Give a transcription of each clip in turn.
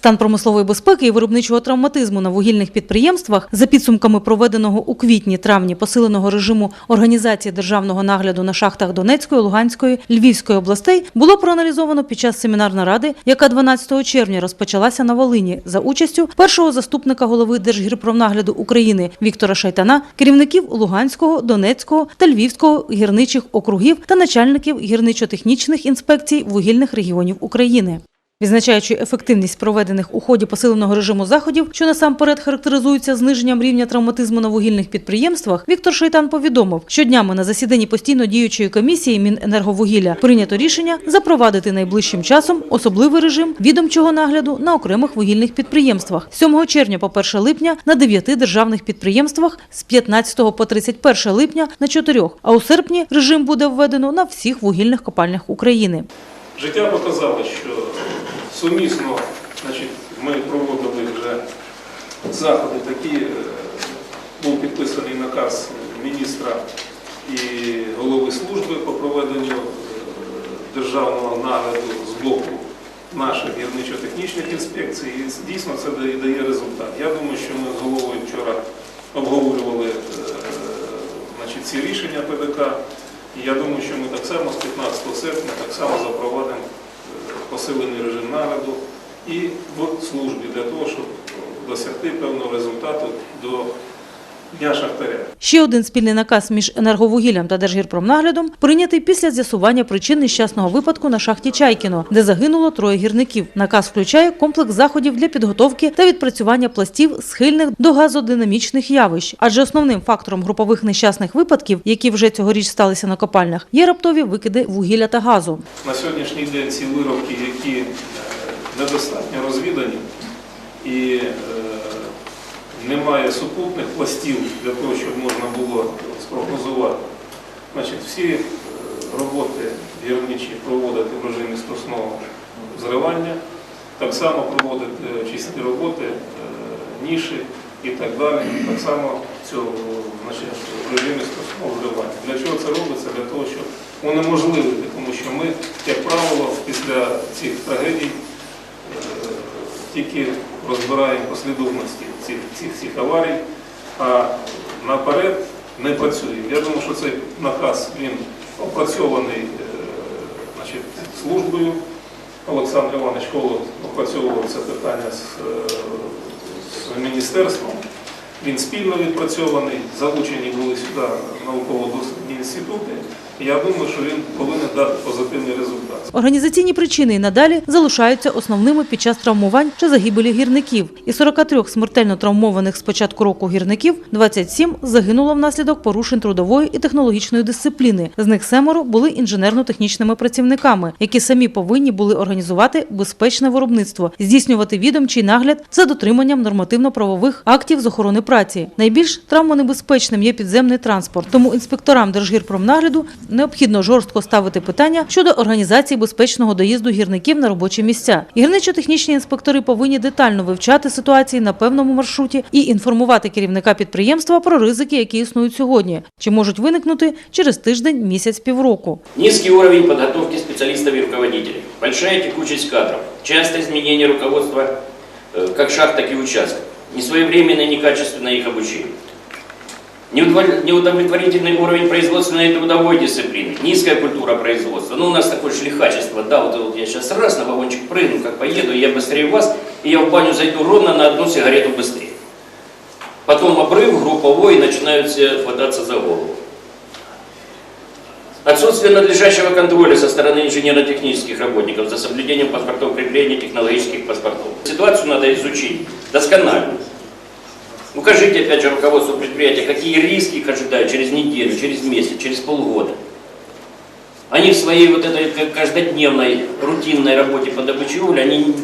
Стан промислової безпеки і виробничого травматизму на вугільних підприємствах за підсумками проведеного у квітні-травні посиленого режиму організації державного нагляду на шахтах Донецької, Луганської, Львівської областей було проаналізовано під час семінарної ради, яка 12 червня розпочалася на Волині за участю першого заступника голови Держгірпромнагляду України Віктора Шайтана, керівників Луганського, Донецького та Львівського гірничих округів та начальників гірничо-технічних інспекцій вугільних регіонів України. Відзначаючи ефективність проведених у ході посиленого режиму заходів, що насамперед характеризуються зниженням рівня травматизму на вугільних підприємствах, Віктор Шейтан повідомив, що днями на засіданні постійно діючої комісії Міненерговугілля прийнято рішення запровадити найближчим часом особливий режим відомчого нагляду на окремих вугільних підприємствах 7 червня по 1 липня на 9 державних підприємствах, з 15 по 31 липня на 4, а у серпні режим буде введено на всіх вугільних копальнях України. Життя показало, що сумісно значить, ми проводили вже заходи такі, е, був підписаний наказ міністра і голови служби по проведенню е, державного нагляду з боку наших гірничо-технічних інспекцій. І дійсно це дає, результат. Я думаю, що ми з головою вчора обговорювали е, значить, ці рішення ПДК. І я думаю, що ми так само з 15 серпня так само запровадимо посилений режим нагляду і в службі для того, щоб досягти певного результату до Дня Шахтаря. Ще один спільний наказ між енерговугіллям та Держгірпромнаглядом прийнятий після з'ясування причин нещасного випадку на шахті Чайкіно, де загинуло троє гірників. Наказ включає комплекс заходів для підготовки та відпрацювання пластів, схильних до газодинамічних явищ. Адже основним фактором групових нещасних випадків, які вже цьогоріч сталися на копальнях, є раптові викиди вугілля та газу. На сьогоднішній день ці виробки, які е, недостатньо розвідані і е, немає супутних пластів для того, щоб можна було спрогнозувати. Значить, всі е, роботи гірничі проводити в режимі струсного зривання, так само проводити чисті роботи, е, ніші і так далі, так само в режимі струсного зривання. Для чого це робиться? Для того, щоб унеможливити, тому що ми, як правило, після цих трагедій е, тільки розбираємо послідовності цих, цих, цих аварій, а наперед не працюємо. Я думаю, що цей наказ він опрацьований е, значить, службою. Олександр Іванович Колод опрацьовував це питання з, е, з міністерством. Він спільно відпрацьований, залучені були сюди науково-дослідні інститути. Я думаю, що він повинен дати позитивний результат. Організаційні причини і надалі залишаються основними під час травмувань чи загибелі гірників. Із 43 смертельно травмованих з початку року гірників 27 загинуло внаслідок порушень трудової і технологічної дисципліни. З них семеро були інженерно-технічними працівниками, які самі повинні були організувати безпечне виробництво, здійснювати відомчий нагляд за дотриманням нормативно-правових актів з охорони праці. Найбільш травмонебезпечним є підземний транспорт. Тому інспекторам Держгірпромнагляду необхідно жорстко ставити питання щодо організації безпечного доїзду гірників на робочі місця. Гірничо-технічні інспектори повинні детально вивчати ситуації на певному маршруті і інформувати керівника підприємства про ризики, які існують сьогодні, чи можуть виникнути через тиждень, місяць, півроку. Низкий уровень подготовки специалистов и руководителей, большая текучесть кадров, частое изменение руководства э, как шахт, так несвоевременное и некачественное их обучение. Неудовлет- Неудовлетворительный уровень производственной и трудовой дисциплины, низкая культура производства. Ну, у нас такое шлихачество, да, вот, вот я сейчас раз на вагончик прыгну, как поеду, я быстрее вас, и я в баню зайду ровно на одну сигарету быстрее. Потом обрыв групповой, и начинают все хвататься за голову. Отсутствие надлежащего контроля со стороны инженерно-технических работников за соблюдением паспортов крепления технологических паспортов. Ситуацию надо изучить досконально. Укажите, опять же, руководству предприятия, какие риски их ожидают через неделю, через месяц, через полгода. Они в своей вот этой каждодневной, рутинной работе по добыче угля, они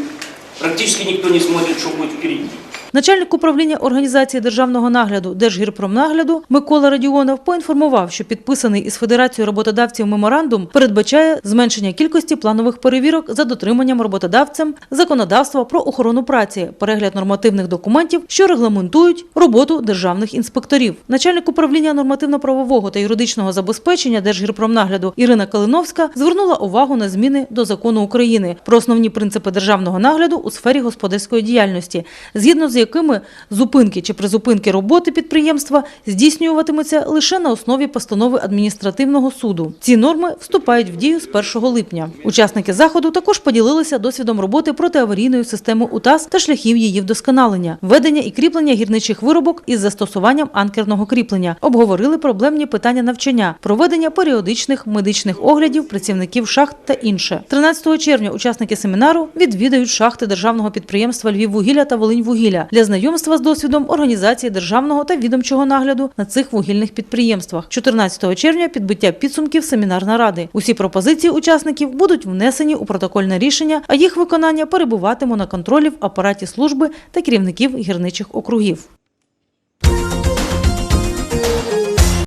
практически никто не смотрит, что будет впереди. Начальник управління організації державного нагляду Держгірпромнагляду Микола Радіонов поінформував, що підписаний із Федерацією роботодавців меморандум передбачає зменшення кількості планових перевірок за дотриманням роботодавцем законодавства про охорону праці, перегляд нормативних документів, що регламентують роботу державних інспекторів. Начальник управління нормативно-правового та юридичного забезпечення Держгірпромнагляду Ірина Калиновська звернула увагу на зміни до закону України про основні принципи державного нагляду у сфері господарської діяльності, згідно з якими зупинки чи призупинки роботи підприємства здійснюватимуться лише на основі постанови адміністративного суду. Ці норми вступають в дію з 1 липня. Учасники заходу також поділилися досвідом роботи протиаварійної системи УТАС та шляхів її вдосконалення, введення і кріплення гірничих виробок із застосуванням анкерного кріплення. Обговорили проблемні питання навчання, проведення періодичних медичних оглядів працівників шахт та інше. 13 червня учасники семінару відвідають шахти державного підприємства Львіввугілля та Волиньвугілля для знайомства з досвідом організації державного та відомчого нагляду на цих вугільних підприємствах. 14 червня підбиття підсумків семінар наради. Усі пропозиції учасників будуть внесені у протокольне рішення, а їх виконання перебуватиме на контролі в апараті служби та керівників гірничих округів.